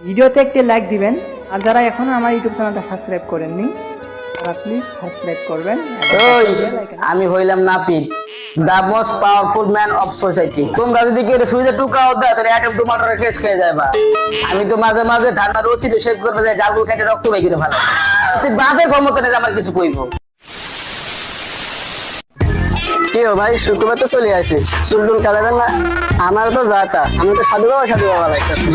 ভিডিওতে একটি লাইক দিবেন। আর যারা এখনও আমার ইউটিউব চ্যানেলটা সাবস্ক্রাইব করেননি তারা প্লিজ সাবস্ক্রাইব করবেন। ওই আমি হইলাম নাপিত the most powerful man of society তোমরা যদি কেউ সুইজে টুকাও দাও তাহলে অ্যাটম টমাটোর কেস খেয়ে যাবা আমি তো মাঝে মাঝে ধান্না রসি শেভ করতে যায় ডালগুলো কেটে রক্ত বের করে ভালো সে বাপের ক্ষমতা নেই যে আমার কিছু কইব। ভাই? শুক্রবার তো চলে আসে। চুল টুল কাটাবেন না? আমার তো যাতা। আমি তো সাধু বাবা সাধু বাবা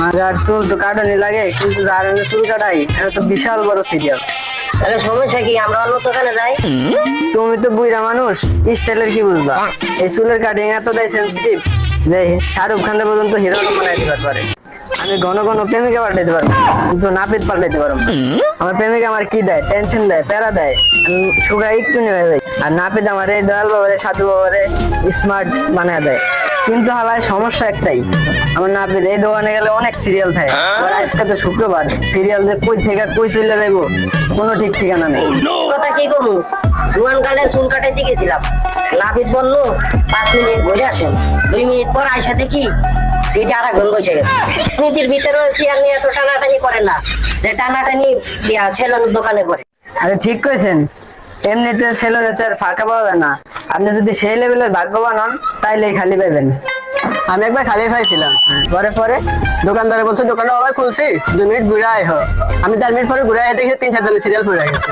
মাজার চুল তো কাটানি লাগে কিন্তু যার চুল কাটাই এটা তো বিশাল বড় সিরিয়াল তাহলে সমস্যা কি? আমরা অন্য দোকানে যাই? তুমি তো বুড়া মানুষ স্টাইলের কি বুঝবা? এই চুলের কাটিং এতটাই সেন্সিটিভ যে শাহরুখ খানের পর্যন্ত হিরো বানাই দিতে পারে। আমি ঘন ঘন প্রেমিকা পাল্টাইতে পারব। কিন্তু নাপিত পাল্টাইতে পারব। আমার প্রেমিকা আমার কি দেয়? টেনশন দেয় প্যারা দেয়। আমি সুগা একটু নেমে যাই। আর নাপিত আমার এই দয়াল বাবারে সাধু বাবারে স্মার্ট বানায় দেয়। কিন্তু হালায় সমস্যা একটাই আমার নাপিত এই দোকানে গেলে অনেক সিরিয়াল থাকে। আর আজকে তো শুক্রবার সিরিয়াল যে কই থেকে কই চলে যাইবো কোনো ঠিক ঠিকানা নেই। কথা কি করব জুয়ান কালে চুল কাটাইতে গেছিলাম। নাপিত বলল পাঁচ মিনিট ঘুরে আসেন। দুই মিনিট পর আইসা দেখি সিটে আর একজন বসে গেছে। নীতির ভিতরে চেয়ার নিয়ে এত টানাটানি করে না। যে টানাটানি দিয়া সেলুনের দোকানে করে। আরে ঠিক কইছেন। এমনিতে ছেলের স্যার ফাঁকা পাওয়া যায় না। আপনি যদি সেই লেভেলের ভাগ্যবান হন, তাইলে খালি পাইবেন। আমি একবার খালি পাইছিলাম। পরে পরে দোকানদারে বলছে, দোকানটা আবার খুলছি। দু মিনিট ঘুরে আয় আমি চার মিনিট পরে ঘুরে আয় দেখি তিন চার সিরিয়াল পড়ে গেছে।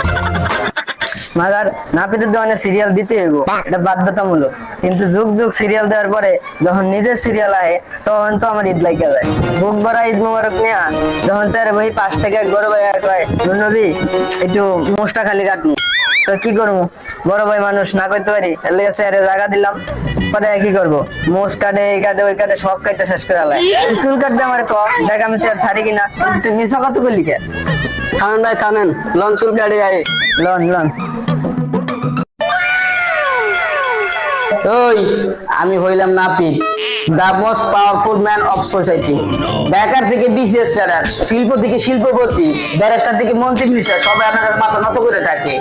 মাগার নাপিতের দোকানে সিরিয়াল দিতে হইব এটা বাধ্যতামূলক। কিন্তু যুগ যুগ সিরিয়াল দেওয়ার পরে যখন নিজের সিরিয়াল আয় তখন তো আমার ঈদ লাগে যায়। বুক ভরা ঈদ মোবারক নেয়া যখন স্যার ভাই পাঁচ থেকে এক বড় ভাই আর কয় নবী একটু মোষটা খালি কাটবো তো কি করব বড় ভাই মানুষ না করতে পারি এর লেগে স্যারে জায়গা দিলাম। পরে কি করব? মোষ কাটে এই কাটে ওই কাটে সব কাটে শেষ করে আলাই চুল কাটতে আমার ক দেখ আমি স্যার ছাড়ি কিনা। তুই মিশা কত করলি কে? খান ভাই থামেন লঞ্চ চুল কাটে আয় লন লন। ওই, আমি হইলাম নাপিত the most powerful man of society বেকার থেকে বিসিএস স্যার শিল্প থেকে শিল্পপতি, ব্যারিস্টার থেকে মন্ত্রী মিনিস্টার সবাই আপনাদের মাথা নত করে থাকে।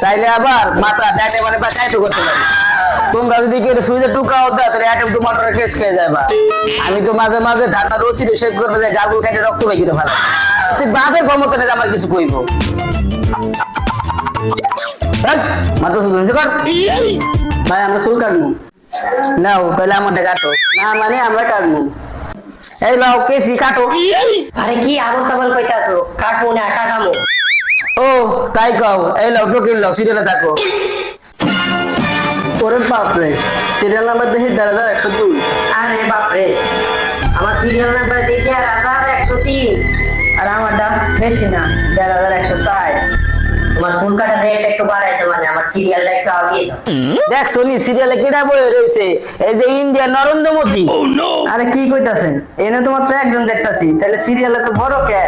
চাইলে আবার মাথা ডাইনে মানে বা চাইতে করতে পারে। তোমরা যদি কেউ সুইজে টুকাও দাও, তাহলে অ্যাটম টমাটোর কেস খেয়ে যাবা। আমি তো মাঝে মাঝে ধান্না রসি শেভ করতে যাই গালগুলো কেটে রক্ত বের করে ভালো সে বাপের ক্ষমতা নেই আমার কিছু কইব। মাত্র শুধু কর। ভাই আমরা চুল কাটবো। নাও তাহলে আমাদের কাটো। না মানে আমরা কাটবো। এই লাও কেসি কাটো। আরে কি আবল তাবল কইতাছো? কাটবো না কাটামো। ও তাই কও। এই লাও টোকেন লাও সিরিয়ালে থাকো। ওরে বাপরে সিরিয়াল নাম্বার দেখি দেড় হাজার একশো দুই। আরে বাপরে আমার সিরিয়াল নাম্বার দেখে আর হাজার একশো তিন। আর আমার দাম বেশি না দেড় হাজার একশো সিরিয়ালটা একটু আগিয়ে দাও। দেখ সোনি সিরিয়ালে কেটা বয়ে রয়েছে? এই যে ইন্ডিয়া নরেন্দ্র মোদী। আরে কি কইতাছেন? এনে তো মাত্র একজন দেখতাছি। তাহলে সিরিয়ালে তো বড় কে?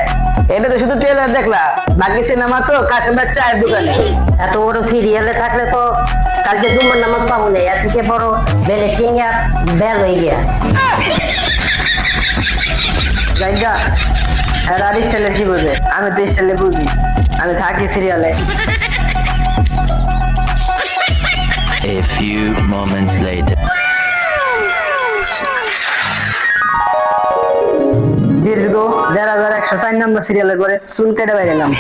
এটা তো শুধু ট্রেলার দেখলা। বাকি সিনেমা তো কাশেমের চায়ের দোকানে। এত বড় সিরিয়ালে থাকলে তো কালকে জুম্মার নামাজ পাবো না। এর থেকে বড় বেলে কিনিয়া বেল হয়ে গিয়া। জায়গা হ্যাঁ আর স্টাইলের কি বুঝে? আমি তো স্টাইলে বুঝি। আমি থাকি সিরিয়ালে। A few moments later. দীর্ঘ দেড় হাজার একশো চার নম্বর সিরিয়ালের পরে চুল কেটে বেরিলাম